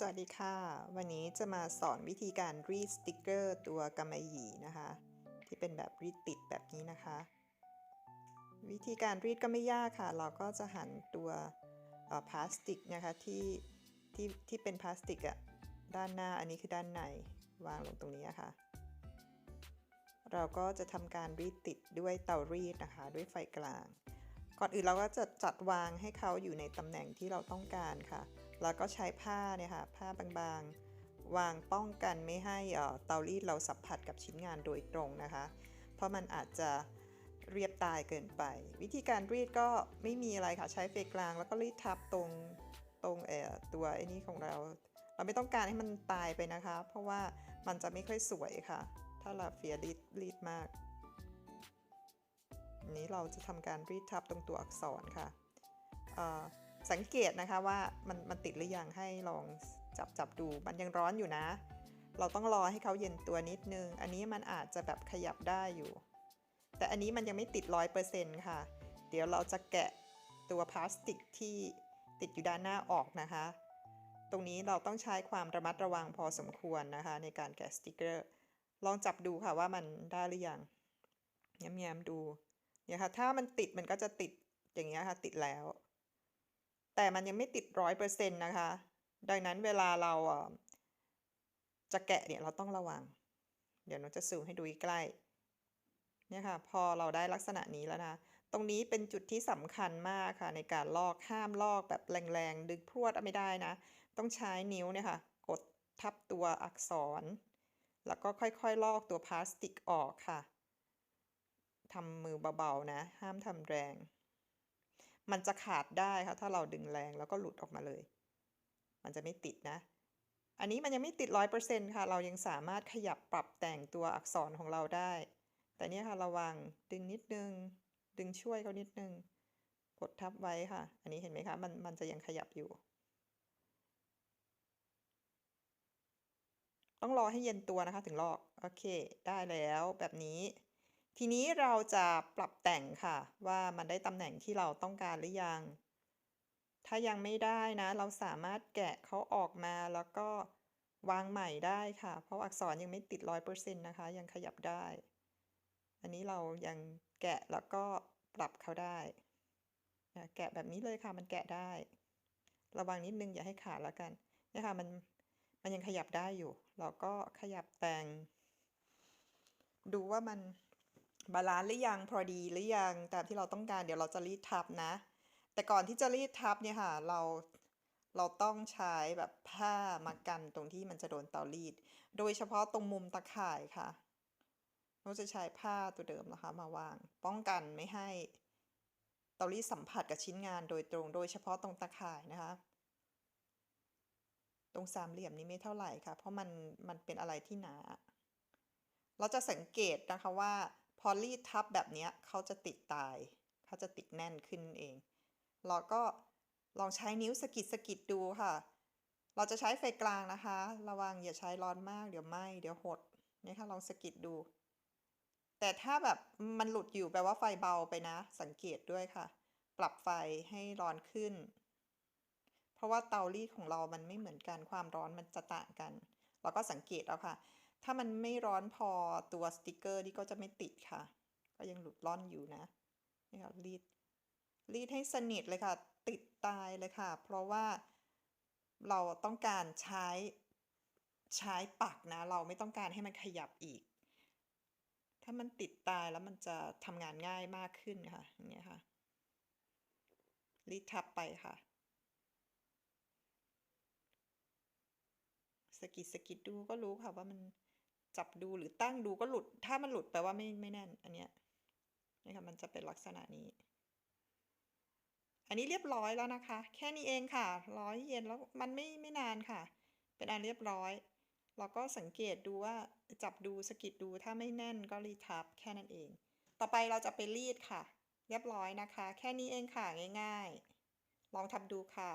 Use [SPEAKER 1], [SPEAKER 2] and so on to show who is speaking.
[SPEAKER 1] สวัสดีค่ะ วันนี้จะมาสอนวิธีการรีดสติกเกอร์ตัวกำมะหยี่นะคะ ที่เป็นแบบรีดติดแบบนี้นะคะ วิธีการรีดก็ไม่ยากค่ะ เราก็จะหั่นตัวพลาสติกนะคะที่ที่ที่เป็นพลาสติกอะด้านหน้าอันนี้คือด้านในวางลงตรงนี้อะค่ะ เราก็จะทำการรีดติดด้วยเตารีดนะคะ ด้วยไฟกลาง ก่อนอื่นเราก็จะจัดวางให้เขาอยู่ในตำแหน่งที่เราต้องการค่ะ แล้วก็ใช้ผ้าเนี่ยค่ะผ้าบางๆ วางป้องกันไม่ให้เอ่อเตารีดเราสัมผัสกับชิ้นงานโดยตรงนะคะ เพราะมันอาจจะเรียบตายเกินไป วิธีการรีดก็ไม่มีอะไรค่ะ ใช้ไฟกลาง แล้วก็รีดทับตรงตรงเอ่อตัวไอ้นี้ของเรา เราไม่ต้องการให้มันตายไปนะคะ เพราะว่ามันจะไม่ค่อยสวยค่ะ ถ้าเราเฟียรีดรีดมากนี้เราจะทำการรีดทับตรงตัวอักษรค่ะอ่อ สังเกตนะคะว่ามันมันติดหรือยังให้ลองจับจับดูมันยังร้อนอยู่นะ เราต้องรอให้เขาเย็นตัวนิดนึง อันนี้มันอาจจะแบบขยับได้อยู่ แต่อันนี้มันยังไม่ติดร้อยเปอร์เซ็นต์ค่ะ เดี๋ยวเราจะแกะตัวพลาสติกที่ติดอยู่ด้านหน้าออกนะคะ ตรงนี้เราต้องใช้ความระมัดระวังพอสมควรนะคะ ในการแกะสติกเกอร์ ลองจับดูค่ะว่ามันได้หรือยังแง้มๆดูเนี่ยค่ะถ้ามันติดมันก็จะติดอย่างเงี้ยค่ะติดแล้ว แต่มันยังไม่ติดร้อยเปอร์เซ็นต์นะคะ ดังนั้นเวลาเราจะแกะเนี่ยเราต้องระวัง เดี๋ยวหนูจะซูมให้ดูใกล้เนี่ยค่ะ พอเราได้ลักษณะนี้แล้วนะ ตรงนี้เป็นจุดที่สำคัญมากค่ะ ในการลอกห้ามลอกแบบแรงๆ ดึงพรวดไม่ได้นะ ต้องใช้นิ้วเนี่ยค่ะ กดทับตัวอักษร แล้วก็ค่อยๆ ลอกตัวพลาสติกออกค่ะทำมือเบาๆนะ ห้ามทำแรง มันจะขาดได้ค่ะถ้าเราดึงแรงแล้วก็หลุดออกมาเลย มันจะไม่ติดนะ อันนี้มันยังไม่ติดร้อยเปอร์เซ็นต์ค่ะ เรายังสามารถขยับปรับแต่งตัวอักษรของเราได้ แต่เนี่ยค่ะระวังดึงนิดนึง ดึงช่วยเขานิดนึง กดทับไว้ค่ะ อันนี้เห็นไหมคะมันมันจะยังขยับอยู่ ต้องรอให้เย็นตัวนะคะถึงลอก โอเค ได้แล้วแบบนี้ ทีนี้เราจะปรับแต่งค่ะ ว่ามันได้ตำแหน่งที่เราต้องการหรือยัง ถ้ายังไม่ได้นะ เราสามารถแกะเขาออกมาแล้วก็วางใหม่ได้ค่ะ เพราะอักษรยังไม่ติดร้อยเปอร์เซ็นต์นะคะ ยังขยับได้ อันนี้เรายังแกะแล้วก็ปรับเขาได้นะแกะแบบนี้เลยค่ะ มันแกะได้ ระวังนิดนึงอย่าให้ขาดแล้วกันนี่ค่ะมันมันยังขยับได้อยู่ เราก็ขยับแต่ง ดูว่ามัน บาลานซ์หรือยังพอดีหรือยังตามที่เราต้องการเดี๋ยวเราจะรีดทับนะ แต่ก่อนที่จะรีดทับเนี่ยค่ะเราเราต้องใช้แบบผ้ามากันตรงที่มันจะโดนเตารีด โดยเฉพาะตรงมุมตะข่ายค่ะ เราจะใช้ผ้าตัวเดิมนะคะมาวาง ป้องกันไม่ให้เตารีดสัมผัสกับชิ้นงานโดยตรง โดยเฉพาะตรงตะข่ายนะคะ ตรงสามเหลี่ยมนี้ไม่เท่าไหร่ค่ะ เพราะมันมันเป็นอะไรที่หนา เราจะสังเกตนะคะว่า อรีดทับแบบนี้เขาจะติดตายเขาจะติดแน่นขึ้นเองเราก็ลองใช้นิ้วสกิดสกิดดูค่ะ เราจะใช้ไฟกลางนะคะ ระวังอย่าใช้ร้อนมากเดี๋ยวไหม้เดี๋ยวหดนี่ค่ะลองสกิดดู แต่ถ้าแบบมันหลุดอยู่แปลว่าไฟเบาไปนะ สังเกตด้วยค่ะ ปรับไฟให้ร้อนขึ้น เพราะว่าเตารีดของเรามันไม่เหมือนกันความร้อนมันจะต่างกัน เราก็สังเกตเอาค่ะ ถ้ามันไม่ร้อนพอตัวสติกเกอร์นี่ก็จะไม่ติดค่ะ ก็ยังหลุดล่อนอยู่นะนี่ค่ะรีดรีดให้สนิทเลยค่ะ ติดตายเลยค่ะ เพราะว่าเราต้องการใช้ใช้ปักนะ เราไม่ต้องการให้มันขยับอีก ถ้ามันติดตายแล้วมันจะทำงานง่ายมากขึ้นค่ะอย่างเงี้ยค่ะ รีดทับไปค่ะสกิดสกิดดูก็รู้ค่ะว่ามัน จับดูหรือตั้งดูก็หลุด ถ้ามันหลุดแปลว่าไม่ไม่แน่น อันเนี้ยนี่ค่ะมันจะเป็นลักษณะนี้ อันนี้เรียบร้อยแล้วนะคะ แค่นี้เองค่ะ ร้อยเย็นแล้วมันไม่ไม่นานค่ะ เป็นอันเรียบร้อย เราก็สังเกตดูว่าจับดูสกิดดูถ้าไม่แน่นก็รีทับแค่นั้นเอง ต่อไปเราจะไปรีดค่ะ เรียบร้อยนะคะ แค่นี้เองค่ะง่าย ๆ ลองทำดูค่ะ